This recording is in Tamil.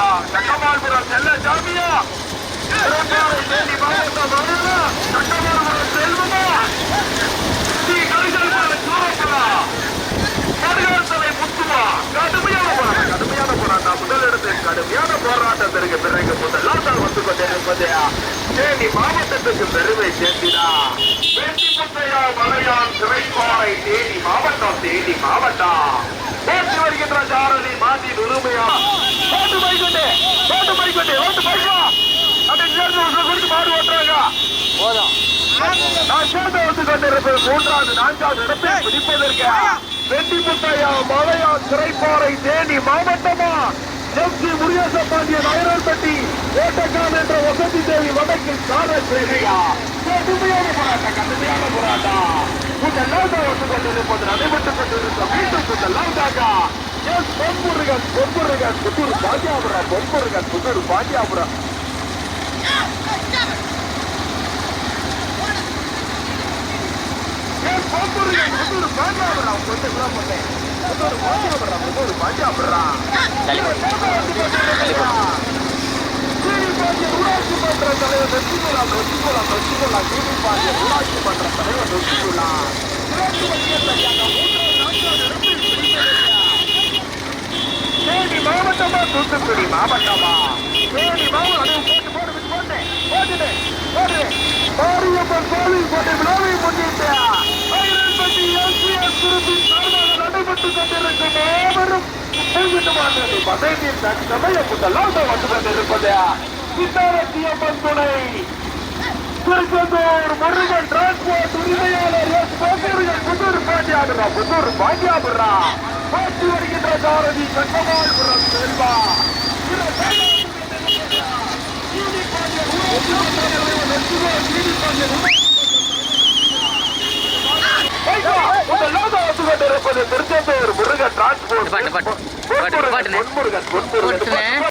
கடுமையான போராட்டம் செல்ல சாமியா? தேனி மாவட்டம் செல்வமா? ஸ்ரீ சூரப்பலா முத்துமா? கடுமையான போராட்டம் கடுமையான போராட்டம். முதலிடத்தில் கடுமையான போராட்டத்திற்கு பிறகு முதலாவது வந்து கொண்டிருப்பது தேனி மாவட்டத்துக்கு பெருமை சேர்த்தினா. வெற்றி முத்தையா மலையான் சிறைப்பாறை தேனி மாவட்டம் போதும். நான் சேர்ந்து வந்து கொண்டிருப்பது மூன்றாவது நான்காவது இடத்தை பிடிப்பதற்கு? வெற்றி முத்தையா மலையா சிறைப்பாறை தேனி மாவட்டமா? எம்சி முருகேச பாண்டியன் ஐரன்பட்டி ஓட்டக்கான் என்ற வசதி தேவி வடக்கில் சார சேவையா கடுமையான போராட்டம் கடுமையான போராட்டம். முதலாக வந்து கொண்டிருப்பது நடைபெற்றுக் கொண்டிருக்க மீண்டும் முதலாக எஸ் பொன்புருகன் பொன்புருகன் புத்தூர் பாண்டியாபுரம் பொன்புருகன் மாவட்டமா தூத்துக்குடி மாவட்டமா தேனி மாவட்டம் போட்டு போட்டு போட்டு போட்டுட்டு போட்டு மாரியம்மன் கோவில் போட்டு விழாவை கைவிட்டுமானது பதவியின் தற்சமய முதலாக வந்து கொண்டிருப்பது சித்தாரத்தியம்மன் துணை திருச்செந்தூர் முருகன் டிரான்ஸ்போர்ட் உரிமையாளர் எஸ். முருகன் புதூர் பாண்டியாபுரா புதூர் பாண்டியாபுரா பாட்டி வருகின்ற சாரதி கட்டமால்புரம் செல்வா. திருச்செந்தூர் முருகன் டிரான்ஸ்போர்ட் பாட்டு,